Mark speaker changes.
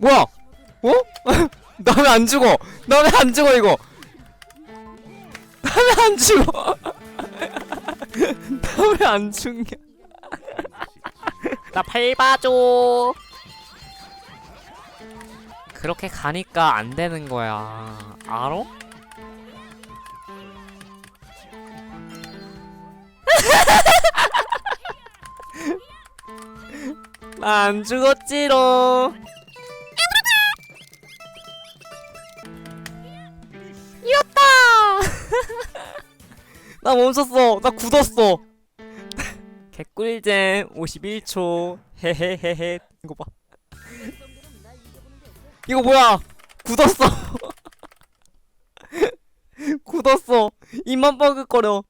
Speaker 1: 뭐야? 어? 나 왜 안 죽어? 나 왜 안 죽어 이거? 나 왜 안 죽어? 나 왜 안 죽냐? 나 밟아줘. 그렇게 가니까 안 되는 거야. 알아? 나안 죽었지롱. 나 멈췄어. 나 굳었어. 개꿀잼 51초. 헤헤헤헤. 이거 봐. 이거 뭐야? 굳었어. 굳었어. 입만 뻐긋거려.